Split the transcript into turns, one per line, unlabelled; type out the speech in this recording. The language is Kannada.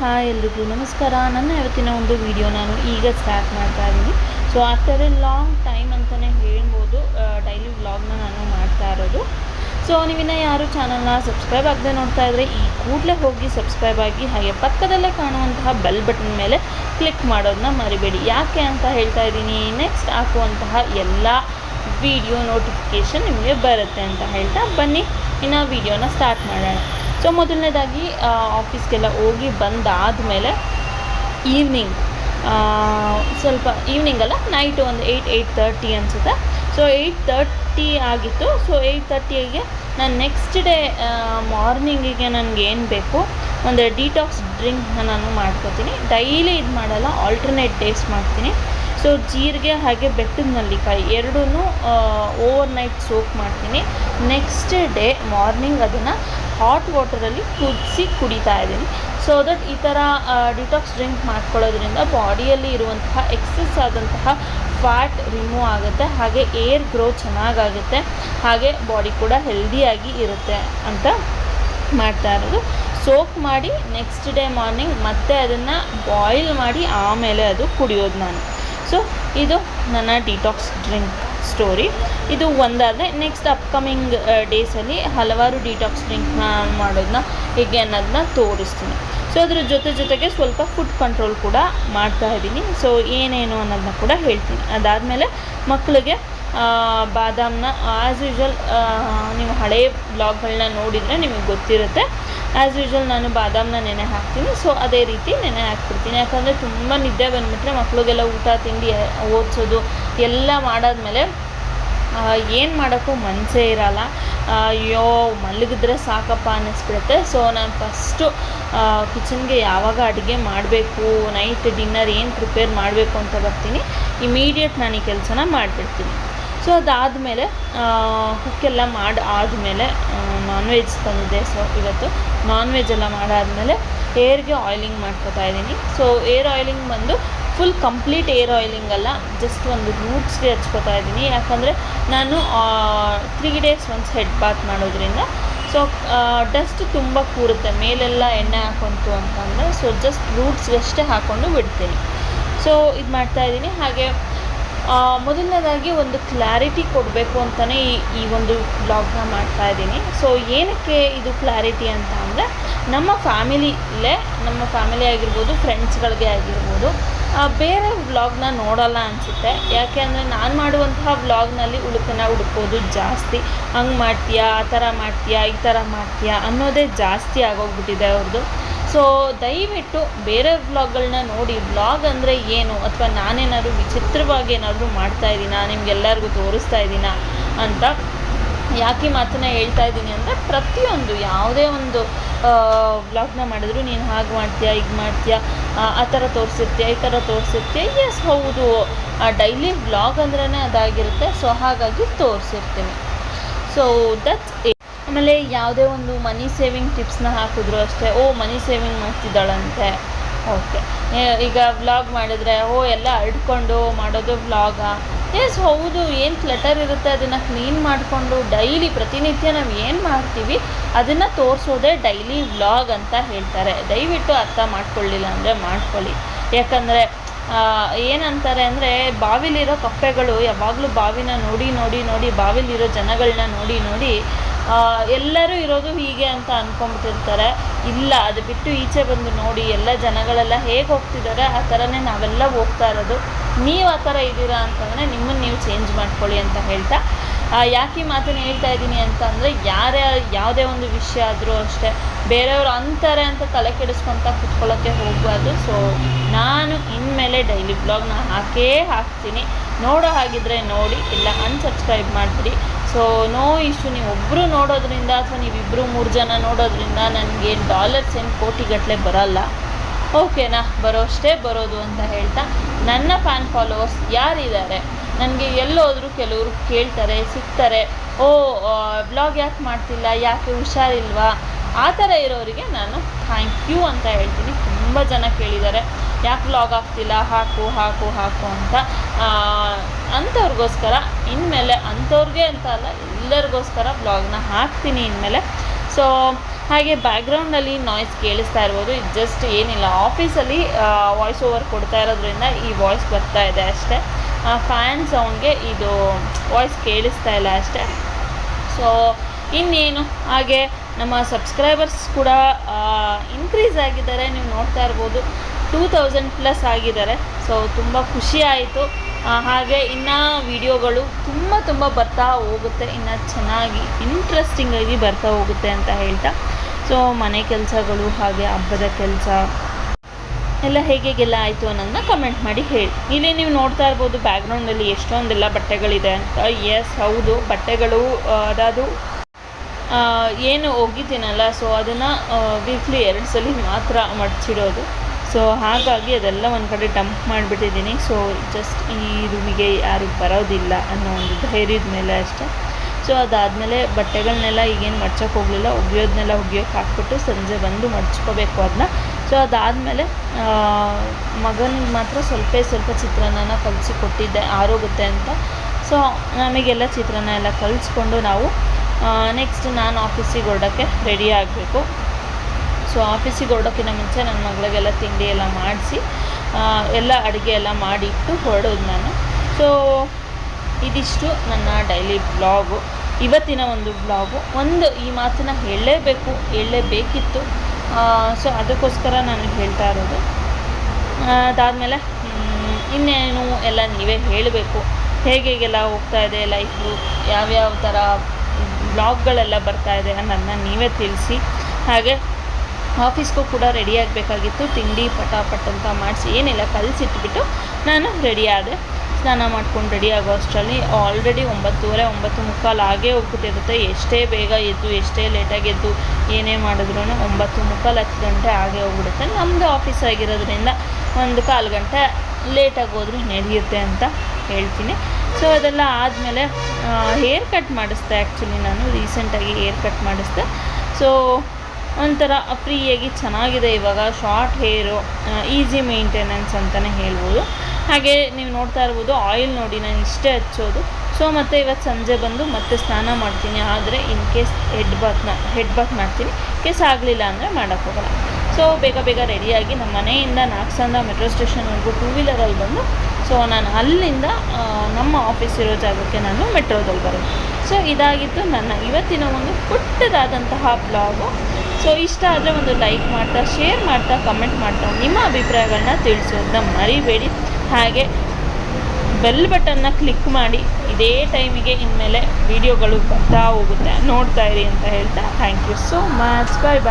ಹಾಯ್ ಎಲ್ರಿಗೂ ನಮಸ್ಕಾರ. ನನ್ನ ಇವತ್ತಿನ ಒಂದು ವಿಡಿಯೋ ನಾನು ಈಗ ಸ್ಟಾರ್ಟ್ ಮಾಡ್ತಾ ಇದ್ದೀನಿ. So after a long time ಅಂತಲೇ ಹೇಳ್ಬೋದು ಡೈಲಿ ವ್ಲಾಗ್ನ ನಾನು ಮಾಡ್ತಾ ಇರೋದು. ಸೊ ನೀವಿನ್ನ ಯಾರು ಚಾನಲ್ನ ಸಬ್ಸ್ಕ್ರೈಬ್ ಆಗದೆ ನೋಡ್ತಾ ಇದ್ರೆ, ಈ ಕೂಡಲೇ ಹೋಗಿ ಸಬ್ಸ್ಕ್ರೈಬ್ ಆಗಿ, ಹಾಗೆ ಪಕ್ಕದಲ್ಲೇ ಕಾಣುವಂತಹ ಬೆಲ್ ಬಟನ್ ಮೇಲೆ ಕ್ಲಿಕ್ ಮಾಡೋದನ್ನ ಮರಿಬೇಡಿ. ಯಾಕೆ ಅಂತ ಹೇಳ್ತಾ ಇದ್ದೀನಿ ನೆಕ್ಸ್ಟ್ ಹಾಕುವಂತಹ ಎಲ್ಲ ವಿಡಿಯೋ ನೋಟಿಫಿಕೇಷನ್ ನಿಮಗೆ ಬರುತ್ತೆ ಅಂತ ಹೇಳ್ತಾ ಬನ್ನಿ. ಇನ್ನು ವಿಡಿಯೋನ ಸ್ಟಾರ್ಟ್ ಮಾಡೋಣ. ಸೊ ಮೊದಲನೇದಾಗಿ ಆಫೀಸ್ಗೆಲ್ಲ ಹೋಗಿ ಬಂದಾದ ಮೇಲೆ ಈವ್ನಿಂಗ್ ಸ್ವಲ್ಪ ಈವ್ನಿಂಗ್ ಅಲ್ಲ ನೈಟು ಒಂದು ಏಯ್ಟ್ ಏಯ್ಟ್ ತರ್ಟಿ ಅನಿಸುತ್ತೆ. ಸೊ ಏಯ್ಟ್ ತರ್ಟಿ ಆಗಿತ್ತು. ಸೊ ಏಯ್ಟ್ ತರ್ಟಿಗೆ ನಾನು ನೆಕ್ಸ್ಟ್ ಡೇ ಮಾರ್ನಿಂಗಿಗೆ ನನಗೆ ಏನು ಬೇಕು? ಒಂದು ಡಿಟಾಕ್ಸ್ ಡ್ರಿಂಕ್ನ ನಾನು ಮಾಡ್ಕೋತೀನಿ. ಡೈಲಿ ಇದು ಮಾಡಲ್ಲ ಆಲ್ಟರ್ನೇಟ್ ಡೇಸ್ ಮಾಡ್ತೀನಿ. ಸೊ ಜೀರಿಗೆ ಹಾಗೆ ಬೆಟ್ಟದ ನಲ್ಲಿಕಾಯಿ ಎರಡೂ ಓವರ್ ನೈಟ್ ಸೋಕ್ ಮಾಡ್ತೀನಿ. ನೆಕ್ಸ್ಟ್ ಡೇ ಮಾರ್ನಿಂಗ್ ಅದನ್ನು ಹಾಟ್ ವಾಟರಲ್ಲಿ ಕುದಿಸಿ ಕುಡಿತಾ ಇದ್ದೀನಿ. ಸೊ ದಟ್ ಈ ಥರ ಡಿಟಾಕ್ಸ್ ಡ್ರಿಂಕ್ ಮಾಡ್ಕೊಳ್ಳೋದ್ರಿಂದ ಬಾಡಿಯಲ್ಲಿ ಇರುವಂತಹ ಎಕ್ಸಸ್ ಆದಂತಹ ಫ್ಯಾಟ್ ರಿಮೂವ್ ಆಗುತ್ತೆ. ಹಾಗೆ ಏರ್ ಗ್ರೋ ಚೆನ್ನಾಗಾಗುತ್ತೆ. ಹಾಗೆ ಬಾಡಿ ಕೂಡ ಹೆಲ್ದಿಯಾಗಿ ಇರುತ್ತೆ ಅಂತ ಮಾಡ್ತಾ ಇರೋದು. ಸೋಕ್ ಮಾಡಿ ನೆಕ್ಸ್ಟ್ ಡೇ ಮಾರ್ನಿಂಗ್ ಮತ್ತೆ ಅದನ್ನು ಬಾಯ್ಲ್ ಮಾಡಿ ಆಮೇಲೆ ಅದು ಕುಡಿಯೋದು ನಾನು. ಸೊ ಇದು ನನ್ನ ಡಿಟಾಕ್ಸ್ ಡ್ರಿಂಕ್ ಸ್ಟೋರಿ ಇದು ಒಂದಾದರೆ ನೆಕ್ಸ್ಟ್ ಅಪ್ಕಮಿಂಗ್ ಡೇಸಲ್ಲಿ ಹಲವಾರು ಡಿಟಾಕ್ಸ್ ಡ್ರಿಂಕ್ನ ಮಾಡೋದನ್ನ ಹೇಗೆ ಅನ್ನೋದನ್ನ ತೋರಿಸ್ತೀನಿ. ಸೊ ಅದ್ರ ಜೊತೆ ಜೊತೆಗೆ ಸ್ವಲ್ಪ ಫುಡ್ ಕಂಟ್ರೋಲ್ ಕೂಡ ಮಾಡ್ತಾ ಇದ್ದೀನಿ. ಸೊ ಏನೇನು ಅನ್ನೋದನ್ನ ಕೂಡ ಹೇಳ್ತೀನಿ. ಅದಾದಮೇಲೆ ಮಕ್ಕಳಿಗೆ ಬಾದಾಮನ್ನ ಆ್ಯಸ್ ಯೂಶ್ವಲ್ ನೀವು ಹಳೆಯ ಬ್ಲಾಗ್ಗಳನ್ನ ನೋಡಿದರೆ ನಿಮಗೆ ಗೊತ್ತಿರುತ್ತೆ. ಆ್ಯಸ್ ಯೂಶ್ವಲ್ ನಾನು ಬಾದಾಮನ್ನ ನೆನೆ ಹಾಕ್ತೀನಿ. ಸೊ ಅದೇ ರೀತಿ ನೆನೆ ಹಾಕ್ಬಿಡ್ತೀನಿ. ಯಾಕಂದರೆ ತುಂಬ ನಿದ್ದೆ ಬಂದುಬಿಟ್ರೆ ಮಕ್ಕಳಿಗೆಲ್ಲ ಊಟ, ತಿಂಡಿ ಓದಿಸೋದು ಎಲ್ಲ ಮಾಡಾದ್ಮೇಲೆ ಏನು ಮಾಡೋಕ್ಕೂ ಮನಸ್ಸೇ ಇರಲ್ಲ. ಅಯ್ಯೋ, ಮಲಗಿದ್ರೆ ಸಾಕಪ್ಪ ಅನ್ನಿಸ್ಬಿಡುತ್ತೆ. ಸೊ ನಾನು ಫಸ್ಟು ಕಿಚನ್ಗೆ ಯಾವಾಗ ಅಡುಗೆ ಮಾಡಬೇಕು ನೈಟ್ ಡಿನ್ನರ್ ಏನು ಪ್ರಿಪೇರ್ ಮಾಡಬೇಕು ಅಂತ ಬರ್ತೀನಿ. ಇಮಿಡಿಯೇಟ್ ನಾನು ಈ ಕೆಲಸನ ಮಾಡಿಬಿಡ್ತೀನಿ. ಸೊ ಅದಾದಮೇಲೆ ಕುಕ್ಕೆಲ್ಲ ಮಾಡಿ, ಆದಮೇಲೆ ನಾನ್ ವೆಜ್ ತಂದಿದ್ದೆ. ಸೊ ಇವತ್ತು ನಾನ್ ವೆಜ್ ಎಲ್ಲ ಮಾಡಾದಮೇಲೆ ಏರ್ಗೆ ಆಯಿಲಿಂಗ್ ಮಾಡ್ಕೋತಾ ಇದ್ದೀನಿ ಸೊ ಏರ್ ಆಯಿಲಿಂಗ್ ಬಂದು ಫುಲ್ ಕಂಪ್ಲೀಟ್ ಏರ್ ಆಯಿಲಿಂಗ್ ಅಲ್ಲ ಜಸ್ಟ್ ಒಂದು ರೂಟ್ಸ್ಗೆ ಹಚ್ಕೋತಾ ಇದ್ದೀನಿ. ಯಾಕಂದರೆ ನಾನು three days once head bath ಮಾಡೋದ್ರಿಂದ. ಸೊ ಡಸ್ಟ್ ತುಂಬ ಕೂರುತ್ತೆ. ಮೇಲೆಲ್ಲ ಎಣ್ಣೆ ಹಾಕೊಂತು ಅಂತಂದರೆ ಸೊ ಜಸ್ಟ್ ರೂಟ್ಸ್ಗಷ್ಟೇ ಹಾಕ್ಕೊಂಡು ಬಿಡ್ತೀನಿ. ಸೊ ಇದು ಮಾಡ್ತಾ ಇದ್ದೀನಿ. ಹಾಗೆ ಮೊದಲನೇದಾಗಿ ಒಂದು ಕ್ಲಾರಿಟಿ ಕೊಡಬೇಕು ಅಂತಲೇ ಈ ಈ ಒಂದು ಬ್ಲಾಗ್ನ ಮಾಡ್ತಾ ಇದ್ದೀನಿ. ಸೊ ಏನಕ್ಕೆ ಇದು ಕ್ಲಾರಿಟಿ ಅಂತ ಅಂದರೆ ನಮ್ಮ ಫ್ಯಾಮಿಲಿಲೇ ನಮ್ಮ ಫ್ಯಾಮಿಲಿ ಆಗಿರ್ಬೋದು ಫ್ರೆಂಡ್ಸ್ಗಳಿಗೆ ಆಗಿರ್ಬೋದು ಬೇರೆ ವ್ಲಾಗ್ನ ನೋಡೋಲ್ಲ ಅನಿಸುತ್ತೆ. ಯಾಕೆ ಅಂದರೆ ನಾನು ಮಾಡುವಂತಹ ವ್ಲಾಗ್ನಲ್ಲಿ ಉಡುಕನ್ನ ಹುಡುಕೋದು ಜಾಸ್ತಿ. ಹಂಗೆ ಮಾಡ್ತೀಯಾ, ಆ ಥರ ಮಾಡ್ತೀಯಾ, ಈ ಥರ ಮಾಡ್ತೀಯಾ ಅನ್ನೋದೇ ಜಾಸ್ತಿ ಆಗೋಗ್ಬಿಟ್ಟಿದೆ ಅವ್ರದ್ದು ಸೊ ದಯವಿಟ್ಟು ಬೇರೆ ವ್ಲಾಗ್ಗಳನ್ನ ನೋಡಿ ವ್ಲಾಗ್ ಅಂದರೆ ಏನು ಅಥವಾ ನಾನೇನಾದರೂ ವಿಚಿತ್ರವಾಗಿ ಏನಾದರೂ ಮಾಡ್ತಾ ಇದ್ದೀನಾ, ನಿಮ್ಗೆಲ್ಲರಿಗೂ ತೋರಿಸ್ತಾ ಇದ್ದೀನಾ ಅಂತ ಯಾಕೆ ಮಾತನ್ನ ಹೇಳ್ತಾ ಇದ್ದೀನಿ ಅಂದರೆ ಪ್ರತಿಯೊಂದು ಯಾವುದೇ ಒಂದು ವ್ಲಾಗ್ನ ಮಾಡಿದ್ರು ನೀನು ಹಾಗೆ ಮಾಡ್ತೀಯಾ, ಹೀಗೆ ಮಾಡ್ತೀಯಾ ಆ ಥರ ತೋರಿಸಿರ್ತೀಯ, ಈ ಥರ ತೋರಿಸಿರ್ತೀಯ? ಎಸ್ ಹೌದು. ಡೈಲಿ ವ್ಲಾಗ್ ಅಂದ್ರೇ ಅದಾಗಿರುತ್ತೆ. ಸೊ ಹಾಗಾಗಿ ತೋರಿಸಿರ್ತೀನಿ. ಸೊ ದಟ್ಸ್ ಆಮೇಲೆ ಯಾವುದೇ ಒಂದು ಮನಿ ಸೇವಿಂಗ್ ಟಿಪ್ಸ್ನ ಹಾಕಿದ್ರು ಅಷ್ಟೇ. ಓ ಮನಿ ಸೇವಿಂಗ್ ಮಾಡ್ತಿದ್ದಾಳಂತೆ. ಓಕೆ ಈಗ ವ್ಲಾಗ್ ಮಾಡಿದ್ರೆ, ಓ, ಎಲ್ಲ ಅಡ್ಕೊಂಡು ಮಾಡೋದು ವ್ಲಾಗಾ ಎಸ್ ಹೌದು, ಏನು ಕ್ಲಟರ್ ಇರುತ್ತೆ? ಅದನ್ನು ಕ್ಲೀನ್ ಮಾಡಿಕೊಂಡು ಡೈಲಿ ಪ್ರತಿನಿತ್ಯ ನಾವು ಏನು ಮಾಡ್ತೀವಿ? ಅದನ್ನು ತೋರಿಸೋದೇ ಡೈಲಿ ವ್ಲಾಗ್ ಅಂತ ಹೇಳ್ತಾರೆ. ದಯವಿಟ್ಟು ಅರ್ಥ ಮಾಡ್ಕೊಳ್ಳಿಲ್ಲ ಅಂದರೆ ಮಾಡ್ಕೊಳ್ಳಿ. ಯಾಕಂದರೆ ಏನಂತಾರೆ ಅಂದರೆ ಬಾವಿಲಿರೋ ಕಪ್ಪೆಗಳು ಯಾವಾಗಲೂ ಬಾವಿನ ನೋಡಿ ನೋಡಿ ನೋಡಿ, ಬಾವಿಲಿರೋ ಜನಗಳನ್ನ ನೋಡಿ ನೋಡಿ ಎಲ್ಲರೂ ಇರೋದು ಹೀಗೆ ಅಂತ ಅಂದ್ಕೊಂಬಿಟ್ಟಿರ್ತಾರೆ ಇಲ್ಲ, ಅದು ಬಿಟ್ಟು ಈಚೆ ಬಂದು ನೋಡಿ, ಎಲ್ಲ ಜನಗಳೆಲ್ಲ ಹೇಗೆ ಹೋಗ್ತಿದ್ದಾರೆ? ಆ ಥರನೇ ನಾವೆಲ್ಲ ಹೋಗ್ತಾ ಇರೋದು. ನೀವು ಆ ಥರ ಇದ್ದೀರಾ ಅಂತಂದರೆ ನಿಮ್ಮನ್ನು ನೀವು ಚೇಂಜ್ ಮಾಡ್ಕೊಳ್ಳಿ ಅಂತ ಹೇಳ್ತಾ ಯಾಕೆ ಮಾತನ್ನು ಹೇಳ್ತಾ ಇದ್ದೀನಿ ಅಂತ ಅಂದರೆ ಯಾರೇ ಯಾವುದೇ ಒಂದು ವಿಷಯ ಆದರೂ ಅಷ್ಟೇ, ಬೇರೆಯವರು ಅಂತಾರೆ ಅಂತ ತಲೆ ಕೆಡಿಸ್ಕೊಂತ ಕುತ್ಕೊಳ್ಳೋಕ್ಕೆ ಹೋಗಬಾರ್ದು. ಸೊ ನಾನು ಇನ್ಮೇಲೆ ಡೈಲಿ ಬ್ಲಾಗ್ನ ಹಾಕೇ ಹಾಕ್ತೀನಿ. ನೋಡೋ ಹಾಗಿದ್ರೆ ನೋಡಿ, ಇಲ್ಲ ಅನ್ಸಬ್ಸ್ಕ್ರೈಬ್ ಮಾಡಿಬಿಡಿ. ಸೊ ನೋ ಇಶ್ಯೂ ನೀವು ಒಬ್ಬರು ನೋಡೋದ್ರಿಂದ ಅಥವಾ ನೀವಿಬ್ಬರು ಮೂರು ಜನ ನೋಡೋದ್ರಿಂದ ನನಗೆ ಡಾಲರ್ಸ್ ಏನು ಕೋಟಿಗಟ್ಟಲೆ ಬರಲ್ಲ. ಓಕೆನಾ ಬರೋಷ್ಟೇ ಬರೋದು ಅಂತ ಹೇಳ್ತಾ, ನನ್ನ ಫ್ಯಾನ್ ಫಾಲೋವರ್ಸ್ ಯಾರಿದ್ದಾರೆ? ನನಗೆ ಎಲ್ಲೋದರೂ ಕೆಲವರು ಕೇಳ್ತಾರೆ, ಸಿಗ್ತಾರೆ, ಓ ಬ್ಲಾಗ್ ಯಾಕೆ ಮಾಡ್ತಿಲ್ಲ, ಯಾಕೆ ಹುಷಾರಿಲ್ವಾ? ಆ ಥರ ಇರೋರಿಗೆ ನಾನು ಥ್ಯಾಂಕ್ ಯು ಅಂತ ಹೇಳ್ತೀನಿ. ತುಂಬ ಜನ ಕೇಳಿದ್ದಾರೆ, ಯಾಕೆ ಬ್ಲಾಗ್ ಆಗ್ತಿಲ್ಲ ಹಾಕು ಹಾಕು ಹಾಕು ಅಂತ. ಅಂಥವ್ರಿಗೋಸ್ಕರ, ಇನ್ಮೇಲೆ ಅಂಥವ್ರಿಗೆ ಅಂತ ಅಲ್ಲ, ಎಲ್ಲರಿಗೋಸ್ಕರ ಬ್ಲಾಗ್ನ ಹಾಕ್ತೀನಿ ಇನ್ಮೇಲೆ. ಸೊ ಹಾಗೆ ಬ್ಯಾಕ್ಗ್ರೌಂಡಲ್ಲಿ ನಾಯ್ಸ್ ಕೇಳಿಸ್ತಾ ಇರ್ಬೋದು. ಇದು ಜಸ್ಟ್ ಏನಿಲ್ಲ. ಆಫೀಸಲ್ಲಿ ವಾಯ್ಸ್ ಓವರ್ ಕೊಡ್ತಾ ಇರೋದ್ರಿಂದ ಈ ವಾಯ್ಸ್ ಬರ್ತಾ ಇದೆ ಅಷ್ಟೇ. ಫ್ಯಾನ್ ಸೌಂಡ್ಗೆ ಇದು ವಾಯ್ಸ್ ಕೇಳಿಸ್ತಾ ಇಲ್ಲ ಅಷ್ಟೇ. ಸೊ ಇನ್ನೇನು? ಹಾಗೆ ನಮ್ಮ ಸಬ್ಸ್ಕ್ರೈಬರ್ಸ್ ಕೂಡ ಇನ್ಕ್ರೀಸ್ ಆಗಿದ್ದಾರೆ. ನೀವು ನೋಡ್ತಾ ಇರ್ಬೋದು. ಟೂ ತೌಸಂಡ್ ಪ್ಲಸ್ ಆಗಿದ್ದಾರೆ. ಸೊ ತುಂಬ ಖುಷಿ ಆಯಿತು. ಹಾಗೆ ಇನ್ನು ವಿಡಿಯೋಗಳು ತುಂಬ ತುಂಬ ಬರ್ತಾ ಹೋಗುತ್ತೆ. ಇನ್ನು ಚೆನ್ನಾಗಿ ಇಂಟ್ರೆಸ್ಟಿಂಗಾಗಿ ಬರ್ತಾ ಹೋಗುತ್ತೆ ಅಂತ ಹೇಳ್ತಾ. ಸೊ ಮನೆ ಕೆಲಸಗಳು ಹಾಗೆ ಹಬ್ಬದ ಕೆಲಸ ಎಲ್ಲ ಹೇಗೆಲ್ಲ ಆಯಿತು ಅನ್ನೋದನ್ನ ಕಮೆಂಟ್ ಮಾಡಿ ಹೇಳಿ. ಇಲ್ಲಿ ನೀವು ನೋಡ್ತಾ ಇರ್ಬೋದು ಬ್ಯಾಕ್ಗ್ರೌಂಡಲ್ಲಿ ಎಷ್ಟೊಂದೆಲ್ಲ ಬಟ್ಟೆಗಳಿದೆ ಅಂತ. ಎಸ್ ಹೌದು, ಬಟ್ಟೆಗಳು ಅದಾದು ಏನು ಹೋಗಿದ್ದೀನಲ್ಲ ಸೊ ಅದನ್ನು ವೀಕ್ಲಿ ಎರಡು ಸಲ ಮಾತ್ರ ಮಡಚಿಡೋದು. ಸೊ ಹಾಗಾಗಿ ಅದೆಲ್ಲ ಒಂದು ಕಡೆ ಡಂಪ್ ಮಾಡಿಬಿಟ್ಟಿದ್ದೀನಿ. ಸೊ ಜಸ್ಟ್ ಈ ರೂಮಿಗೆ ಯಾರು ಬರೋದಿಲ್ಲ ಅನ್ನೋ ಒಂದು ಧೈರ್ಯದ ಮೇಲೆ ಅಷ್ಟೇ. ಸೊ ಅದಾದಮೇಲೆ ಬಟ್ಟೆಗಳನ್ನೆಲ್ಲ ಈಗೇನು ಮಡ್ಚೋಕೆ ಹೋಗಲಿಲ್ಲ. ಒಗೆಯೋದನ್ನೆಲ್ಲ ಒಗೆಯೋಕೆ ಹಾಕ್ಬಿಟ್ಟು ಸಂಜೆ ಬಂದು ಮಡ್ಚ್ಕೋಬೇಕು ಅದನ್ನ ಸೊ ಅದಾದಮೇಲೆ ಮಗನಿಗೆ ಮಾತ್ರ ಸ್ವಲ್ಪ ಸ್ವಲ್ಪ ಚಿತ್ರಾನ್ನನ ಕಲಿಸಿ ಕೊಟ್ಟಿದ್ದೆ. ಆರೋಗುತ್ತೆ ಅಂತ. ಸೊ ನಮಗೆಲ್ಲ ಚಿತ್ರಾನ್ನ ಎಲ್ಲ ಕಲಿಸ್ಕೊಂಡು ನಾವು ನೆಕ್ಸ್ಟ್ ನಾನು ಆಫೀಸಿಗೆ ಹೊರಡೋಕ್ಕೆ ರೆಡಿ ಆಗಬೇಕು. ಸೊ ಆಫೀಸಿಗೆ ಹೊರಡೋಕ್ಕಿಂತ ಮುಂಚೆ ನನ್ನ ಮಗಳಿಗೆಲ್ಲ ತಿಂಡಿ ಎಲ್ಲ ಮಾಡಿಸಿ ಎಲ್ಲ ಅಡುಗೆ ಎಲ್ಲ ಮಾಡಿಟ್ಟು ಹೊರಡೋದು ನಾನು. ಸೊ ಇದಿಷ್ಟು ನನ್ನ ಡೈಲಿ ಬ್ಲಾಗು ಇವತ್ತಿನ ಒಂದು ಬ್ಲಾಗು ಒಂದು, ಈ ಮಾತನ್ನು ಹೇಳಲೇಬೇಕು, ಹೇಳಲೇಬೇಕಿತ್ತು. ಸೊ ಅದಕ್ಕೋಸ್ಕರ ನಾನು ಹೇಳ್ತಾ ಇರೋದು. ಅದಾದಮೇಲೆ ಇನ್ನೇನು ಎಲ್ಲ ನೀವೇ ಹೇಳಬೇಕು. ಹೇಗೆಲ್ಲ ಹೋಗ್ತಾ ಇದೆ ಲೈಫು ಯಾವ್ಯಾವ ಥರ ಬ್ಲಾಗ್ಗಳೆಲ್ಲ ಬರ್ತಾ ಇದೆ ಅನ್ನೋದನ್ನ ನೀವೇ ತಿಳಿಸಿ. ಹಾಗೆ ಆಫೀಸ್ಗೂ ಕೂಡ ರೆಡಿ ಆಗಬೇಕಾಗಿತ್ತು. ತಿಂಡಿ ಪಟಾಪಟ್ ಅಂತ ಮಾಡಿಸಿ, ಏನಿಲ್ಲ, ಕಲಸಿಟ್ಬಿಟ್ಟು ನಾನು ರೆಡಿ ಆದೆ. ಸ್ನಾನ ಮಾಡ್ಕೊಂಡು ರೆಡಿ ಆಗೋ ಅಷ್ಟರಲ್ಲಿ ಆಲ್ರೆಡಿ ಒಂಬತ್ತುವರೆ, ಒಂಬತ್ತು ಮುಕ್ಕಾಲು ಆಗೇ ಹೋಗ್ಬಿಟ್ಟಿರುತ್ತೆ. ಎಷ್ಟೇ ಬೇಗ ಎದ್ದು, ಎಷ್ಟೇ ಲೇಟಾಗಿ ಎದ್ದು ಏನೇ ಮಾಡಿದ್ರು ಒಂಬತ್ತು ಮುಕ್ಕಾಲು, ಹತ್ತು ಗಂಟೆ ಆಗೇ ಹೋಗ್ಬಿಡುತ್ತೆ. ನಮ್ಮದು ಆಫೀಸ್ ಆಗಿರೋದ್ರಿಂದ ಒಂದು ಕಾಲು ಗಂಟೆ ಲೇಟಾಗಿ ಹೋದ್ರೂ ನಡೆಯುತ್ತೆ ಅಂತ ಹೇಳ್ತೀನಿ. ಸೊ ಅದೆಲ್ಲ ಆದಮೇಲೆ ಹೇರ್ ಕಟ್ ಮಾಡಿಸ್ದೆ ಆ್ಯಕ್ಚುಲಿ ನಾನು. ರೀಸೆಂಟಾಗಿ ಹೇರ್ ಕಟ್ ಮಾಡಿಸ್ದೆ. ಸೊ ಒಂಥರ ಫ್ರೀಯಾಗಿ ಚೆನ್ನಾಗಿದೆ ಇವಾಗ. ಶಾರ್ಟ್ ಹೇರು ಈಸಿ ಮೇಂಟೆನೆನ್ಸ್ ಅಂತಲೇ ಹೇಳ್ಬೋದು. ಹಾಗೆ ನೀವು ನೋಡ್ತಾ ಇರ್ಬೋದು ಆಯಿಲ್ ನೋಡಿ ನಾನು ಇಷ್ಟೇ ಹಚ್ಚೋದು. ಸೊ ಮತ್ತು ಇವತ್ತು ಸಂಜೆ ಬಂದು ಮತ್ತೆ ಸ್ನಾನ ಮಾಡ್ತೀನಿ. ಆದರೆ ಇನ್ ಕೇಸ್ ಹೆಡ್ ಬಾತ್ನ ಹೆಡ್ ಬಾತ್ ಮಾಡ್ತೀನಿ ಕೇಸ್ ಆಗಲಿಲ್ಲ ಅಂದರೆ ಮಾಡೋಕ್ಕೋಗಲ್ಲ ಸೊ ಬೇಗ ಬೇಗ ರೆಡಿಯಾಗಿ ನಮ್ಮ ಮನೆಯಿಂದ ನಾಗಸಂದ ಮೆಟ್ರೋ ಸ್ಟೇಷನ್ವರೆಗೂ ಟೂ ವೀಲರಲ್ಲಿ ಬಂದು ಸೊ ನಾನು ಅಲ್ಲಿಂದ ನಮ್ಮ ಆಫೀಸ್ ಇರೋ ಜಾಗಕ್ಕೆ ನಾನು ಮೆಟ್ರೋದಲ್ಲಿ ಬರೋದು. ಸೊ ಇದಾಗಿತ್ತು ನನ್ನ ಇವತ್ತಿನ ಒಂದು ಪುಟ್ಟದಾದಂತಹ ಬ್ಲಾಗು ಸೊ ಇಷ್ಟ ಆದರೆ ಒಂದು ಲೈಕ್ ಮಾಡ್ತಾ ಶೇರ್ ಮಾಡ್ತಾ ಕಮೆಂಟ್ ಮಾಡ್ತಾ ನಿಮ್ಮ ಅಭಿಪ್ರಾಯಗಳನ್ನ ತಿಳಿಸೋದನ್ನ ಮರಿಬೇಡಿ. ಹಾಗೆ ಬೆಲ್ ಬಟನ್ನ ಕ್ಲಿಕ್ ಮಾಡಿ ಇದೇ ಟೈಮಿಗೆ ಇನ್ಮೇಲೆ ವಿಡಿಯೋಗಳು ಬರ್ತಾ ಹೋಗುತ್ತೆ. ನೋಡ್ತಾ ಇರಿ ಅಂತ ಹೇಳ್ತಾ thank you so much bye bye